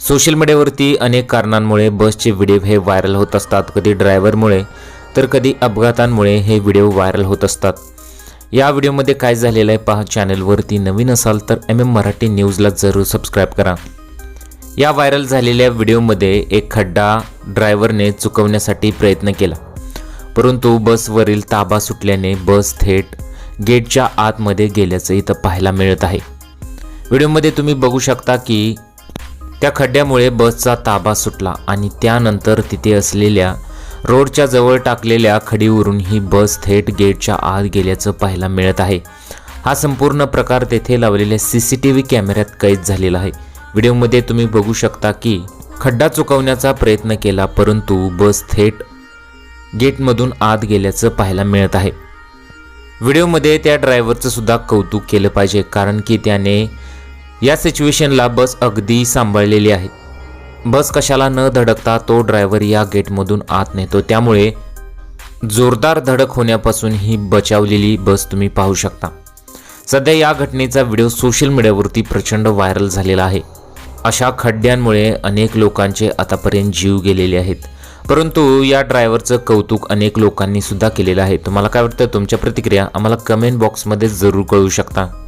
Social मीडियावरती अनेक कारणांमुळे बसचे व्हिडिओ हे व्हायरल होत असतात. कधी ड्रायव्हरमुळे तर कधी अपघातांमुळे हे व्हिडिओ व्हायरल होत असतात. या व्हिडिओमध्ये काय झालेलं आहे पहा चॅनलवरती नवीन असाल तर एम एम मराठी न्यूजला जरूर सबस्क्राईब करा. या व्हायरल झालेल्या व्हिडिओमध्ये एक खड्डा ड्रायव्हरने चुकवण्यासाठी प्रयत्न केला. परंतु बसवरील ताबा सुटल्याने बस थेट गेटच्या आतमध्ये गेल्याचं इथं पाहायला मिळत आहे. व्हिडिओमध्ये तुम्ही बघू शकता की त्या खड्ड्यामुळे बसचा ताबा सुटला आणि त्यानंतर तिथे असलेल्या रोडच्या जवळ टाकलेल्या खडीवरून ही बस थेट गेटच्या आत गेल्याचं पाहायला मिळत आहे. हा संपूर्ण प्रकार तेथे लावलेल्या सी सी टी व्ही कॅमेऱ्यात कैद झालेला आहे. व्हिडिओमध्ये तुम्ही बघू शकता की खड्डा चुकवण्याचा प्रयत्न केला परंतु बस थेट गेटमधून आत गेल्याचं पाहायला मिळत आहे. व्हिडिओमध्ये त्या ड्रायव्हरचं सुद्धा कौतुक केलं पाहिजे कारण की त्याने या सिच्युएशनला बस अगदी सांभाळलेली आहे. बस कशाला न धडकता तो ड्रायव्हर या गेटमधून आत नेतो. त्यामुळे जोरदार धडक होण्यापासून ही बचावलेली बस तुम्ही पाहू शकता. सध्या या घटनेचा व्हिडिओ सोशल मीडियावरती प्रचंड व्हायरल झालेला आहे. अशा खड्ड्यांमुळे अनेक लोकांचे आतापर्यंत जीव गेलेले आहेत. परंतु या ड्रायव्हरचं कौतुक अनेक लोकांनी सुद्धा केलेलं आहे. तुम्हाला काय वाटतं? तुमच्या प्रतिक्रिया आम्हाला कमेंट बॉक्समध्ये जरूर कळू शकता.